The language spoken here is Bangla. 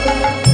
Música